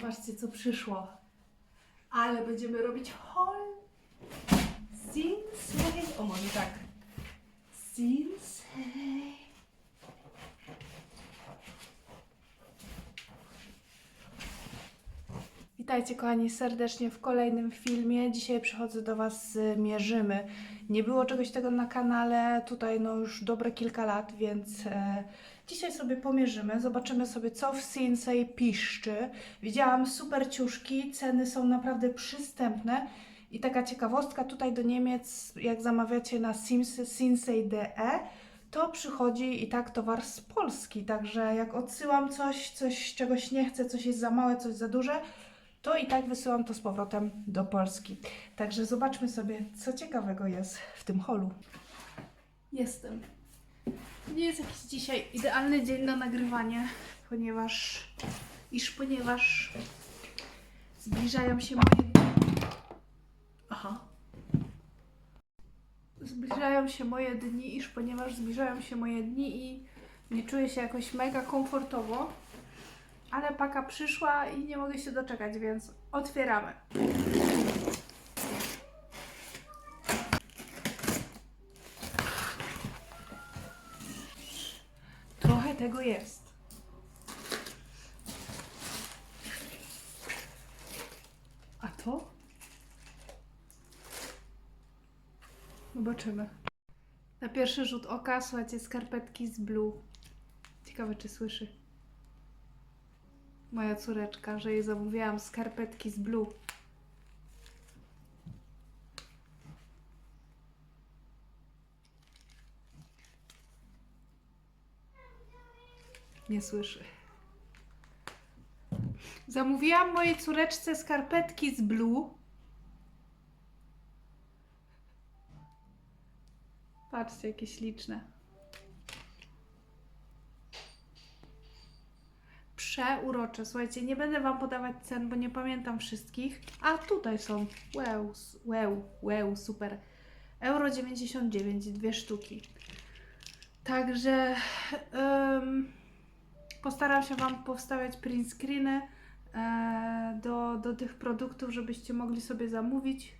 Zobaczcie, co przyszło. Ale będziemy robić hol. Sinsei. O, może tak. Sinsei. Witajcie kochani serdecznie w kolejnym filmie. Dzisiaj przychodzę do Was z Mierzymy. Nie było czegoś tego na kanale tutaj no już dobre kilka lat, więc e, dzisiaj sobie pomierzymy. Zobaczymy sobie co w Sinsei piszczy. Widziałam super ciuszki, ceny są naprawdę przystępne. I taka ciekawostka tutaj do Niemiec, jak zamawiacie na Sinsei.de, to przychodzi i tak towar z Polski. Także jak odsyłam coś, coś czegoś nie chcę, coś jest za małe, coś za duże, to i tak wysyłam to z powrotem do Polski. Także zobaczmy sobie, co ciekawego jest w tym holu. Jestem. Nie jest jakiś dzisiaj idealny dzień na nagrywanie, ponieważ iż ponieważ zbliżają się moje Aha. Zbliżają się moje dni, iż ponieważ zbliżają się moje dni i nie czuję się jakoś mega komfortowo. Ale paka przyszła i nie mogę się doczekać, więc otwieramy. Trochę tego jest. A to? Zobaczymy. Na pierwszy rzut oka, słuchajcie, skarpetki z blue. Ciekawe, czy słyszy moja córeczka, że jej zamówiłam skarpetki z blue. Nie słyszy. Zamówiłam mojej córeczce skarpetki z blue. Patrzcie, jakie śliczne. Przeurocze. Słuchajcie, nie będę Wam podawać cen, bo nie pamiętam wszystkich. A tutaj są. Wow, wow, wow, super. Euro 99, dwie sztuki. Także em, postaram się Wam powstawiać print screeny e, do, do tych produktów, żebyście mogli sobie zamówić.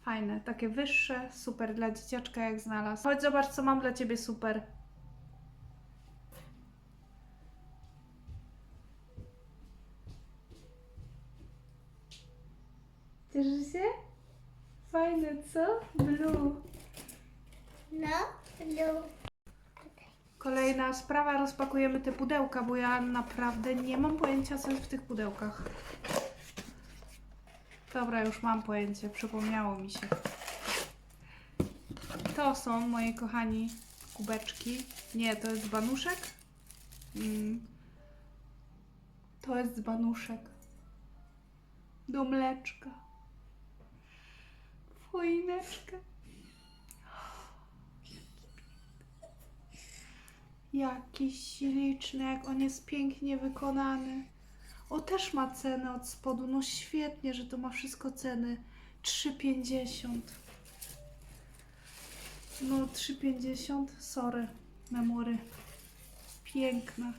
Fajne, takie wyższe, super dla dzieciaczka jak znalazł. Chodź zobacz co mam dla Ciebie super. Cieszy się? Fajne, co? Blue. No, no. Kolejna sprawa, rozpakujemy te pudełka, bo ja naprawdę nie mam pojęcia, co jest w tych pudełkach. Dobra, już mam pojęcie, przypomniało mi się. To są, moi kochani, kubeczki. Nie, to jest banuszek. Mm. To jest banuszek. Do mleczka. Choineczka. Jaki śliczny, jak on jest pięknie wykonany. O, też ma cenę od spodu. No świetnie, że to ma wszystko ceny. 3,50. No 3,50. Sorry, memory. Piękna.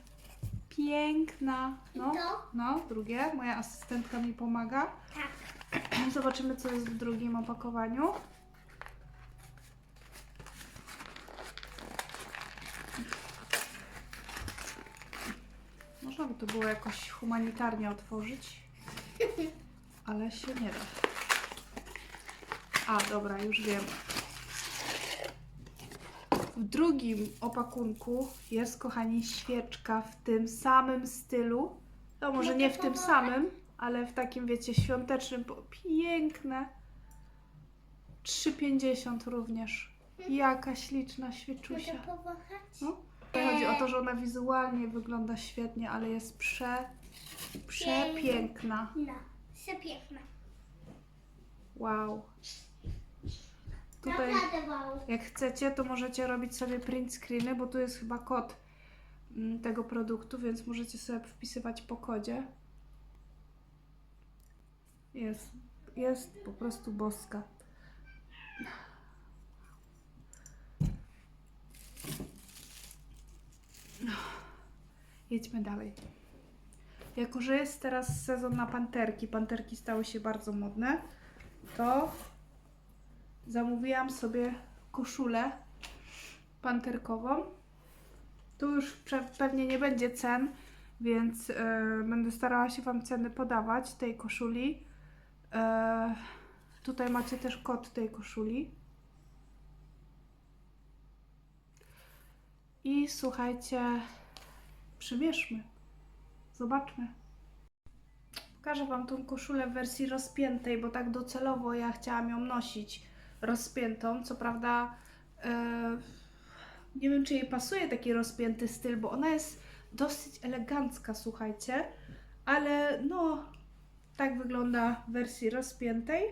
Piękna. No, to? no, drugie. Moja asystentka mi pomaga. Tak. Zobaczymy, co jest w drugim opakowaniu. Można by to było jakoś humanitarnie otworzyć, ale się nie da. A, dobra, już wiem. W drugim opakunku jest, kochani, świeczka w tym samym stylu. No może nie w tym samym, ale w takim, wiecie, świątecznym. bo Piękne. 3,50 również. Jaka śliczna świeczusia. Mogę powąchać? No. Chodzi o to, że ona wizualnie wygląda świetnie, ale jest prze, przepiękna. No, przepiękna. Wow. Tutaj, Naprawdę wow. jak chcecie, to możecie robić sobie print screeny, bo tu jest chyba kod mm, tego produktu, więc możecie sobie wpisywać po kodzie. Jest, jest po prostu boska. Jedźmy dalej. jako że jest teraz sezon na panterki, panterki stały się bardzo modne, to zamówiłam sobie koszulę panterkową. Tu już pewnie nie będzie cen, więc e, będę starała się Wam ceny podawać tej koszuli. E, tutaj macie też kod tej koszuli. I słuchajcie, przymierzmy. Zobaczmy. Pokażę Wam tą koszulę w wersji rozpiętej, bo tak docelowo ja chciałam ją nosić rozpiętą. Co prawda, e, nie wiem, czy jej pasuje taki rozpięty styl, bo ona jest dosyć elegancka, słuchajcie, ale no, tak wygląda w wersji rozpiętej.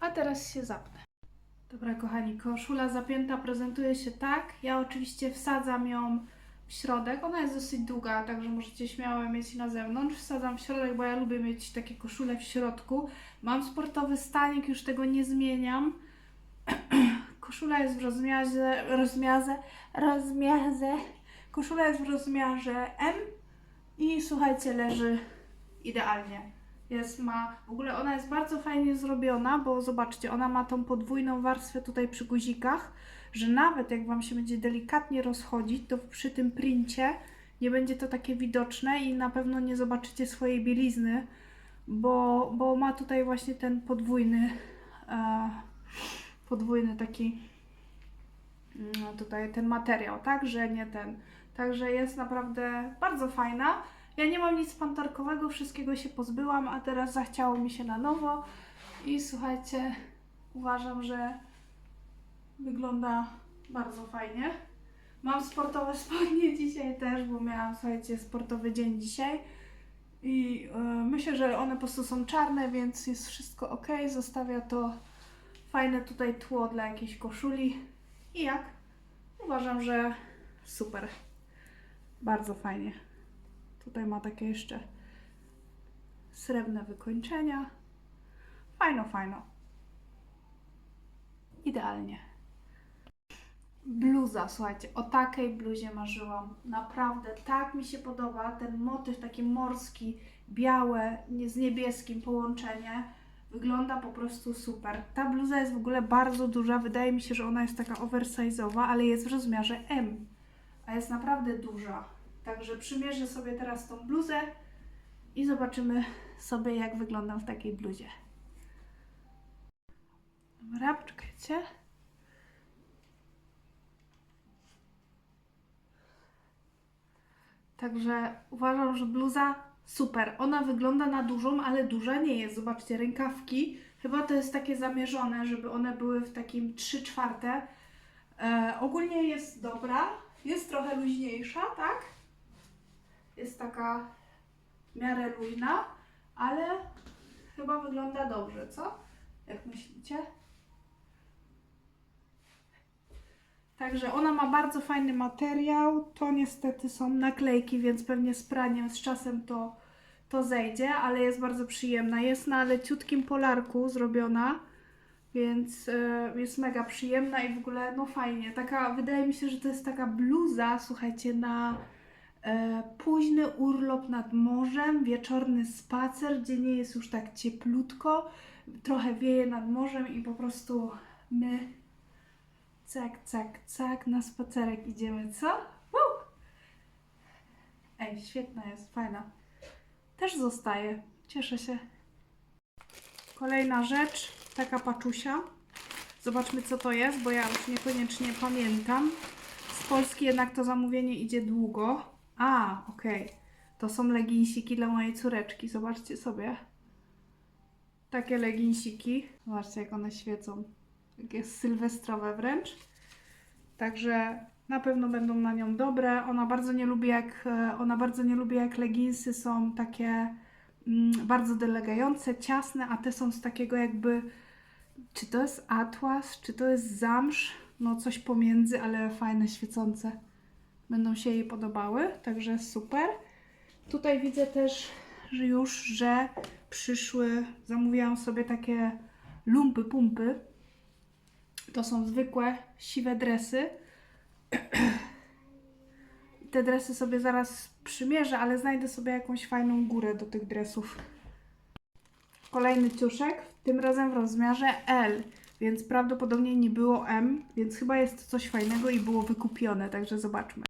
A teraz się zapnę. Dobra, kochani, koszula zapięta prezentuje się tak. Ja oczywiście wsadzam ją w środek. Ona jest dosyć długa, także możecie śmiało mieć na zewnątrz. Wsadzam w środek, bo ja lubię mieć takie koszule w środku. Mam sportowy stanik, już tego nie zmieniam. Koszula jest w rozmiarze, rozmiarze, rozmiarze. Koszula jest w rozmiarze M i słuchajcie, leży idealnie. Jest, ma, w ogóle ona jest bardzo fajnie zrobiona, bo zobaczcie, ona ma tą podwójną warstwę tutaj przy guzikach, że nawet jak Wam się będzie delikatnie rozchodzić, to przy tym princie nie będzie to takie widoczne i na pewno nie zobaczycie swojej bielizny, bo, bo ma tutaj właśnie ten podwójny, e, podwójny taki, no tutaj ten materiał, tak, że nie ten. Także jest naprawdę bardzo fajna. Ja nie mam nic pantarkowego, wszystkiego się pozbyłam, a teraz zachciało mi się na nowo. I słuchajcie, uważam, że wygląda bardzo fajnie. Mam sportowe spodnie dzisiaj też, bo miałam, słuchajcie, sportowy dzień dzisiaj. I e, myślę, że one po prostu są czarne, więc jest wszystko ok. Zostawia to fajne tutaj tło dla jakiejś koszuli. I jak? Uważam, że super. Bardzo fajnie. Tutaj ma takie jeszcze srebrne wykończenia. Fajno, fajno. Idealnie. Bluza, słuchajcie, o takiej bluzie marzyłam. Naprawdę, tak mi się podoba. Ten motyw taki morski, białe, z niebieskim połączenie. Wygląda po prostu super. Ta bluza jest w ogóle bardzo duża. Wydaje mi się, że ona jest taka oversize'owa, ale jest w rozmiarze M. A jest naprawdę duża. Także przymierzę sobie teraz tą bluzę i zobaczymy sobie, jak wyglądam w takiej bluzie. Dobra, poczekajcie. Także uważam, że bluza super. Ona wygląda na dużą, ale duża nie jest. Zobaczcie, rękawki. Chyba to jest takie zamierzone, żeby one były w takim 3 czwarte. E, ogólnie jest dobra. Jest trochę luźniejsza, tak? Jest taka w miarę luźna, ale chyba wygląda dobrze, co? Jak myślicie? Także ona ma bardzo fajny materiał. To niestety są naklejki, więc pewnie z praniem z czasem to, to zejdzie, ale jest bardzo przyjemna. Jest na leciutkim polarku zrobiona, więc e, jest mega przyjemna i w ogóle no fajnie. Taka, wydaje mi się, że to jest taka bluza, słuchajcie, na późny urlop nad morzem, wieczorny spacer, gdzie nie jest już tak cieplutko, trochę wieje nad morzem i po prostu my Cak, cak, cak, na spacerek idziemy, co? Woo! Ej, świetna jest, fajna. Też zostaje, cieszę się. Kolejna rzecz, taka paczusia. Zobaczmy, co to jest, bo ja już niekoniecznie pamiętam. Z Polski jednak to zamówienie idzie długo. A, okej. To są leginsiki dla mojej córeczki, zobaczcie sobie. Takie leginsiki. Zobaczcie, jak one świecą takie sylwestrowe wręcz. Także na pewno będą na nią dobre. Ona bardzo nie lubi jak e, ona bardzo nie lubi jak leginsy są takie mm, bardzo dolegające, ciasne, a te są z takiego jakby czy to jest atlas, czy to jest zamsz, no coś pomiędzy, ale fajne, świecące. Będą się jej podobały, także super. Tutaj widzę też, że już, że przyszły, zamówiłam sobie takie lumpy, pumpy, to są zwykłe, siwe dresy. te dresy sobie zaraz przymierzę, ale znajdę sobie jakąś fajną górę do tych dresów. Kolejny ciuszek, tym razem w rozmiarze L, więc prawdopodobnie nie było M, więc chyba jest coś fajnego i było wykupione, także zobaczmy.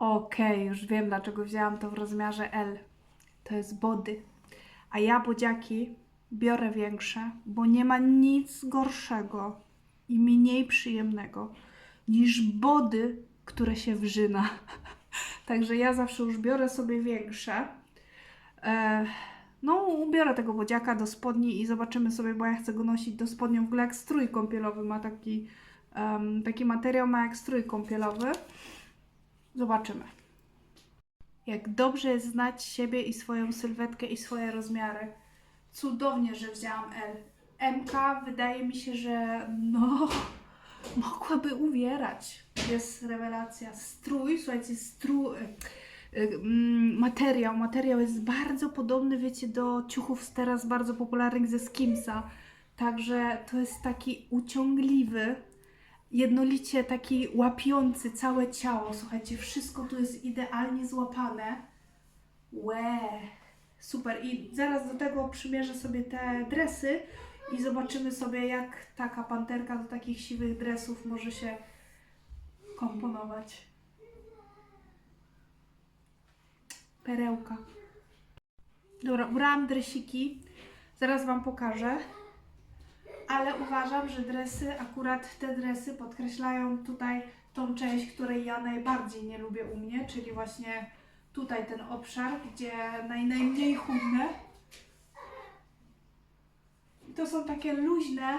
Okej, już wiem dlaczego wzięłam to w rozmiarze L. To jest body. A ja bodziaki biorę większe, bo nie ma nic gorszego i mniej przyjemnego niż body, które się wrzyna. Także ja zawsze już biorę sobie większe. E, no, ubiorę tego bodziaka do spodni i zobaczymy sobie, bo ja chcę go nosić do spodni. W ogóle jak strój kąpielowy ma taki, em, taki materiał, ma jak strój kąpielowy. Zobaczymy. Jak dobrze jest znać siebie i swoją sylwetkę i swoje rozmiary. Cudownie, że wzięłam L. MK wydaje mi się, że no mogłaby uwierać. Jest rewelacja. Strój, słuchajcie, strój, materiał, materiał jest bardzo podobny, wiecie, do ciuchów teraz bardzo popularnych ze Skimsa. Także to jest taki uciągliwy, jednolicie taki łapiący całe ciało. Słuchajcie, wszystko tu jest idealnie złapane. Łe, super. I zaraz do tego przymierzę sobie te dresy i zobaczymy sobie, jak taka panterka do takich siwych dresów może się komponować. Perełka. Dobra, ubrałam dresiki. Zaraz Wam pokażę. Ale uważam, że dresy, akurat te dresy podkreślają tutaj tą część, której ja najbardziej nie lubię u mnie, czyli właśnie tutaj ten obszar, gdzie naj, najmniej chudne. I to są takie luźne,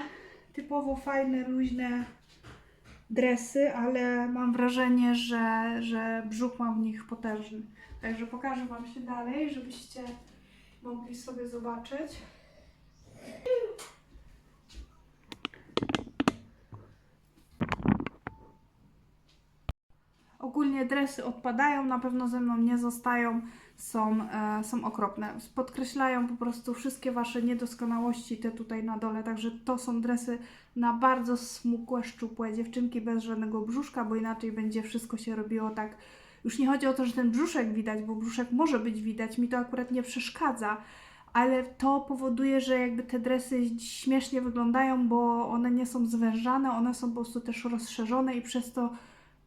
typowo fajne, luźne dresy, ale mam wrażenie, że, że brzuch mam w nich potężny. Także pokażę Wam się dalej, żebyście mogli sobie zobaczyć. Ogólnie dresy odpadają, na pewno ze mną nie zostają, są, e, są okropne. Podkreślają po prostu wszystkie Wasze niedoskonałości, te tutaj na dole. Także to są dresy na bardzo smukłe, szczupłe dziewczynki bez żadnego brzuszka, bo inaczej będzie wszystko się robiło tak. Już nie chodzi o to, że ten brzuszek widać, bo brzuszek może być widać, mi to akurat nie przeszkadza, ale to powoduje, że jakby te dresy śmiesznie wyglądają, bo one nie są zwężane, one są po prostu też rozszerzone i przez to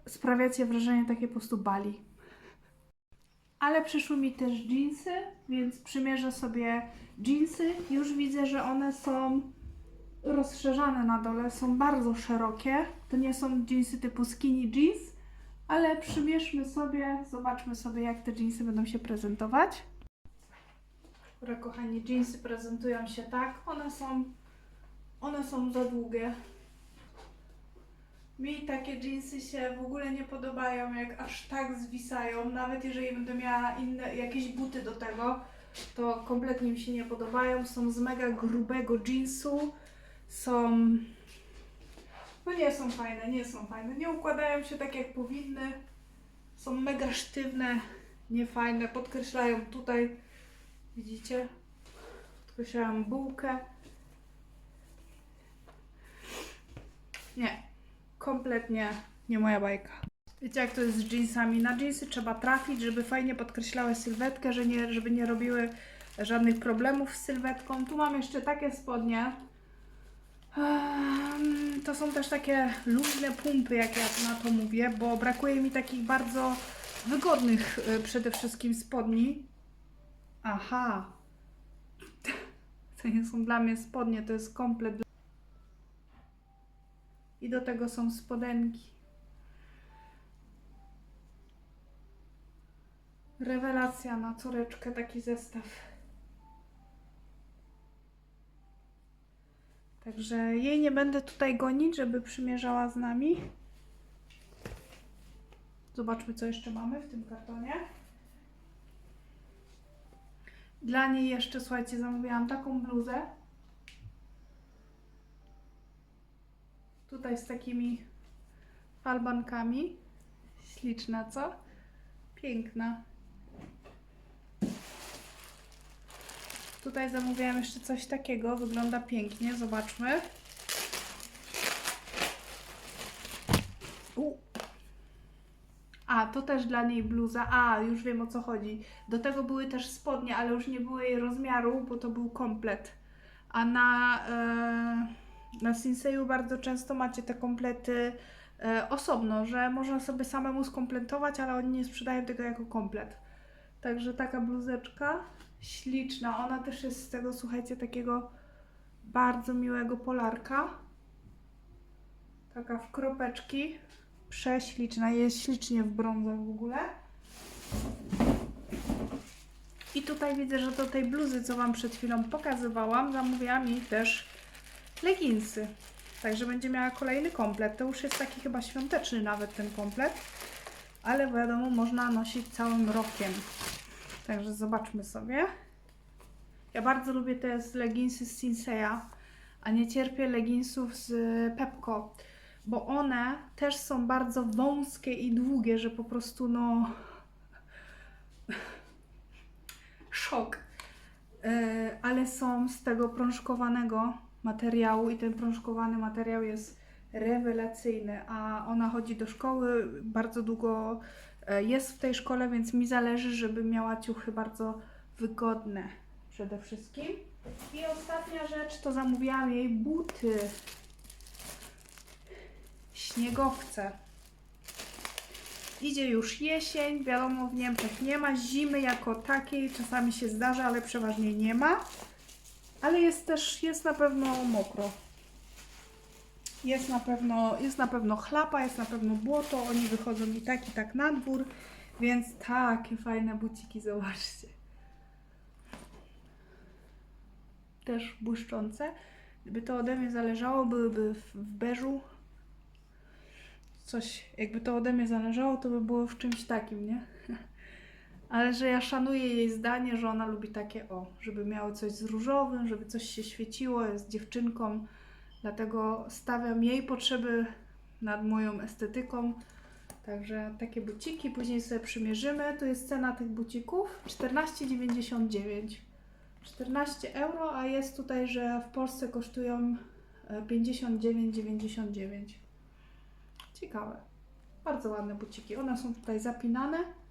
sprawiacie wrażenie takie po prostu bali. Ale przyszły mi też jeansy, więc przymierzę sobie jeansy. Już widzę, że one są rozszerzane na dole, są bardzo szerokie. To nie są jeansy typu skinny jeans, ale przymierzmy sobie, zobaczmy sobie jak te jeansy będą się prezentować. Dobra, kochani, jeansy prezentują się tak. One są, one są za długie. Mi takie jeansy się w ogóle nie podobają, jak aż tak zwisają. Nawet jeżeli będę miała inne, jakieś buty do tego, to kompletnie mi się nie podobają. Są z mega grubego jeansu. Są. No nie są fajne, nie są fajne. Nie układają się tak jak powinny. Są mega sztywne, niefajne. Podkreślają tutaj, widzicie? Podkreślają bułkę. Nie, kompletnie nie moja bajka. Wiecie jak to jest z jeansami? Na jeansy trzeba trafić, żeby fajnie podkreślały sylwetkę, że nie, żeby nie robiły żadnych problemów z sylwetką. Tu mam jeszcze takie spodnie. To są też takie luźne pumpy, jak ja na to mówię, bo brakuje mi takich bardzo wygodnych y, przede wszystkim spodni. Aha. To nie są dla mnie spodnie, to jest komplet i do tego są spodenki. Rewelacja na córeczkę taki zestaw. Także jej nie będę tutaj gonić, żeby przymierzała z nami. Zobaczmy, co jeszcze mamy w tym kartonie. Dla niej jeszcze, słuchajcie, zamówiłam taką bluzę. Tutaj z takimi falbankami. Śliczna, co? Piękna. Tutaj zamówiłam jeszcze coś takiego. Wygląda pięknie. Zobaczmy. U. A, to też dla niej bluza. A, już wiem o co chodzi. Do tego były też spodnie, ale już nie były jej rozmiaru, bo to był komplet. A na, e, na Sinseju bardzo często macie te komplety e, osobno, że można sobie samemu skompletować, ale oni nie sprzedają tego jako komplet. Także taka bluzeczka śliczna. Ona też jest z tego, słuchajcie, takiego bardzo miłego polarka. Taka w kropeczki. Prześliczna. Jest ślicznie w brązach w ogóle. I tutaj widzę, że do tej bluzy, co Wam przed chwilą pokazywałam, zamówiłam jej też leginsy. Także będzie miała kolejny komplet. To już jest taki chyba świąteczny nawet ten komplet. Ale wiadomo, można nosić całym rokiem. Także zobaczmy sobie. Ja bardzo lubię te z leginsy z Sinseya, a nie cierpię leginsów z Pepco, bo one też są bardzo wąskie i długie, że po prostu no szok. Yy, ale są z tego prążkowanego materiału i ten prążkowany materiał jest rewelacyjny, a ona chodzi do szkoły, bardzo długo e, jest w tej szkole, więc mi zależy, żeby miała ciuchy bardzo wygodne przede wszystkim. I ostatnia rzecz to zamówiłam jej buty. Śniegowce. Idzie już jesień, wiadomo w Niemczech nie ma zimy jako takiej, czasami się zdarza, ale przeważnie nie ma. Ale jest też, jest na pewno mokro. Jest na pewno, jest na pewno chlapa, jest na pewno błoto, oni wychodzą i tak i tak na dwór, więc takie fajne buciki, zobaczcie. Też błyszczące. Gdyby to ode mnie zależało, byłyby w, w beżu. Coś, jakby to ode mnie zależało, to by było w czymś takim, nie? Ale że ja szanuję jej zdanie, że ona lubi takie, o, żeby miało coś z różowym, żeby coś się świeciło, jest dziewczynką, dlatego stawiam jej potrzeby nad moją estetyką. Także takie buciki, później sobie przymierzymy. Tu jest cena tych bucików 14,99. 14 euro, a jest tutaj, że w Polsce kosztują e, 59,99. Ciekawe. Bardzo ładne buciki. One są tutaj zapinane.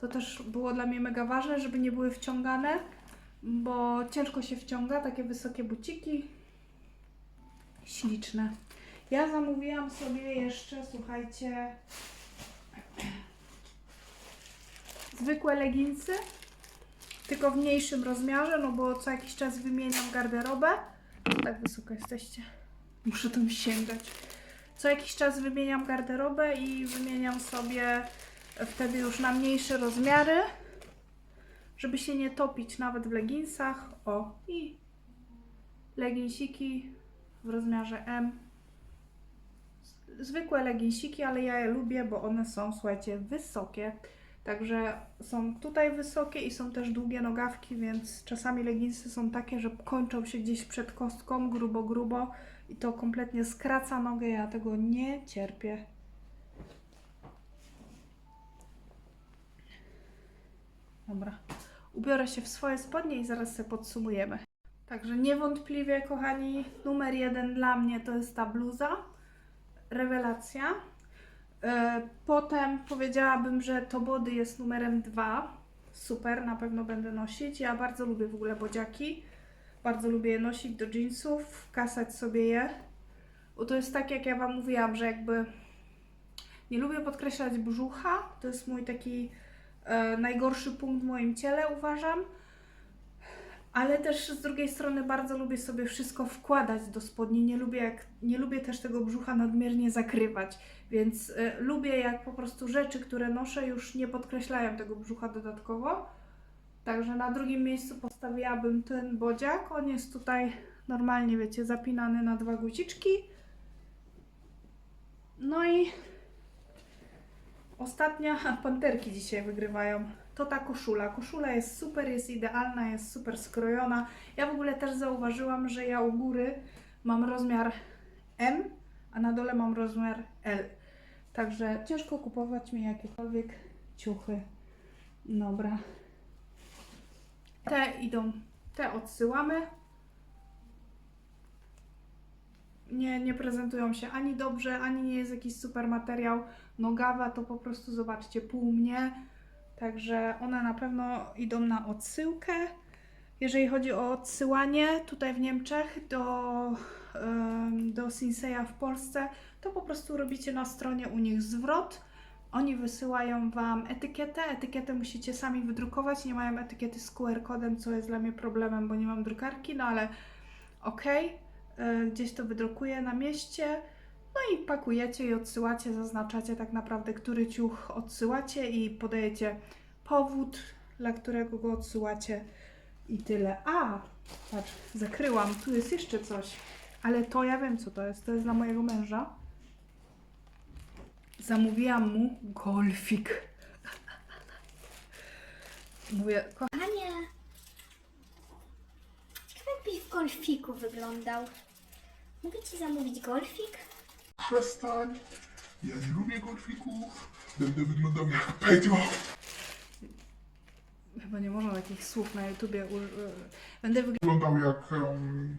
To też było dla mnie mega ważne, żeby nie były wciągane, bo ciężko się wciąga takie wysokie buciki. Śliczne. Ja zamówiłam sobie jeszcze, słuchajcie, zwykłe leginsy, tylko w mniejszym rozmiarze, no bo co jakiś czas wymieniam garderobę. Tak wysoko jesteście. Muszę tam sięgać. Co jakiś czas wymieniam garderobę i wymieniam sobie wtedy już na mniejsze rozmiary, żeby się nie topić nawet w leginsach. O, i leginsiki w rozmiarze M. Zwykłe leginsiki, ale ja je lubię, bo one są, słuchajcie, wysokie. Także są tutaj wysokie i są też długie nogawki, więc czasami leginsy są takie, że kończą się gdzieś przed kostką, grubo, grubo i to kompletnie skraca nogę. Ja tego nie cierpię. Dobra. Ubiorę się w swoje spodnie i zaraz sobie podsumujemy. Także niewątpliwie, kochani, numer jeden dla mnie to jest ta bluza. Rewelacja. E, Potem powiedziałabym, że to body jest numerem dwa. Super, na pewno będę nosić. Ja bardzo lubię w ogóle bodziaki. Bardzo lubię je nosić do jeansów, kasać sobie je. Bo to jest tak, jak ja Wam mówiłam, że jakby nie lubię podkreślać brzucha. To jest mój taki najgorszy punkt w moim ciele, uważam. Ale też z drugiej strony bardzo lubię sobie wszystko wkładać do spodni. Nie lubię, jak, nie lubię też tego brzucha nadmiernie zakrywać. Więc y, lubię jak po prostu rzeczy, które noszę już nie podkreślają tego brzucha dodatkowo. Także na drugim miejscu postawiłabym ten bodziak. On jest tutaj normalnie, wiecie, zapinany na dwa guziczki. No i ostatnia, panterki dzisiaj wygrywają. To ta koszula. Koszula jest super, jest idealna, jest super skrojona. Ja w ogóle też zauważyłam, że ja u góry mam rozmiar M, a na dole mam rozmiar L. Także ciężko kupować mi jakiekolwiek ciuchy. Dobra. Te idą, te odsyłamy. Nie, nie prezentują się ani dobrze, ani nie jest jakiś super materiał. Nogawa to po prostu zobaczcie pół mnie. Także one na pewno idą na odsyłkę. Jeżeli chodzi o odsyłanie tutaj w Niemczech do, do Sinseya w Polsce, to po prostu robicie na stronie u nich zwrot. Oni wysyłają Wam etykietę. Etykietę musicie sami wydrukować. Nie mają etykiety z QR-kodem, co jest dla mnie problemem, bo nie mam drukarki, no ale okej. Y, Gdzieś to wydrukuję na mieście. No i pakujecie i odsyłacie, zaznaczacie tak naprawdę, który ciuch odsyłacie i podajecie powód, dla którego go odsyłacie i tyle. A, patrz, zakryłam, tu jest jeszcze coś, ale to ja wiem co to jest, to jest dla mojego męża. Zamówiłam mu golfik. Mówię, ko- Ania. Ciekawe jakbyś w golfiku wyglądał. Mogę ci zamówić golfik? Przestań. Ja nie lubię golfików. Będę wyglądał jak Pedio. chyba nie można takich słów na YouTubie Będę Wyglądał jak em,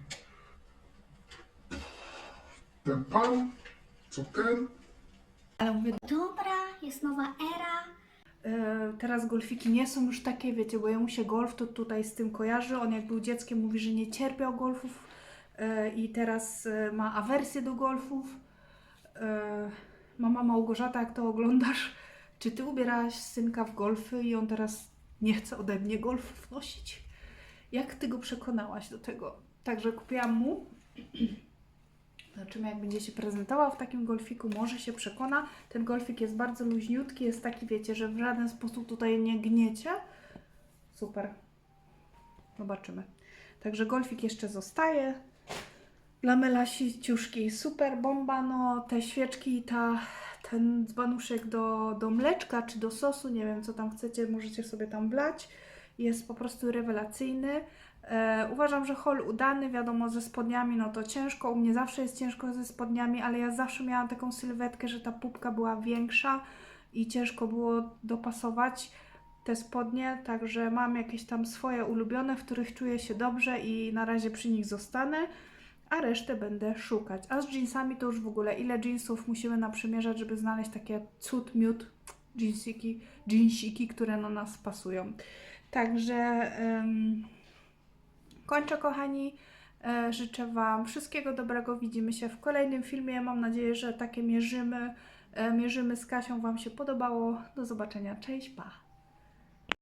ten pan, co ten. ale mówię, Dobra, jest nowa era. E, teraz golfiki nie są już takie, wiecie, bo jemu się golf to tutaj z tym kojarzy. On jak był dzieckiem mówi, że nie cierpiał golfów i teraz e, ma awersję do golfów. E, mama Małgorzata, jak to oglądasz, czy ty ubierałaś synka w golfy i on teraz nie chce ode mnie golfów nosić? Jak ty go przekonałaś do tego? Także kupiłam mu. Zobaczymy, jak będzie się prezentował w takim golfiku. Może się przekona. Ten golfik jest bardzo luźniutki, jest taki, wiecie, że w żaden sposób tutaj nie gniecie. Super. Zobaczymy. Także golfik jeszcze zostaje. Lamela ciuszki, super bomba, no te świeczki, ta, ten dzbanuszek do, do mleczka czy do sosu, nie wiem co tam chcecie, możecie sobie tam wlać. Jest po prostu rewelacyjny. E, uważam, że haul udany, wiadomo, ze spodniami, no to ciężko. U mnie zawsze jest ciężko ze spodniami, ale ja zawsze miałam taką sylwetkę, że ta pupka była większa i ciężko było dopasować te spodnie, także mam jakieś tam swoje ulubione, w których czuję się dobrze i na razie przy nich zostanę, a resztę będę szukać. A z jeansami to już w ogóle ile jeansów musimy naprzymierzać, żeby znaleźć takie cud miód jeansiki, jeansiki, które na nas pasują. Także em, kończę kochani. E, Życzę Wam wszystkiego dobrego. Widzimy się w kolejnym filmie. Mam nadzieję, że takie mierzymy, e, mierzymy z Kasią Wam się podobało. Do zobaczenia. Cześć, pa!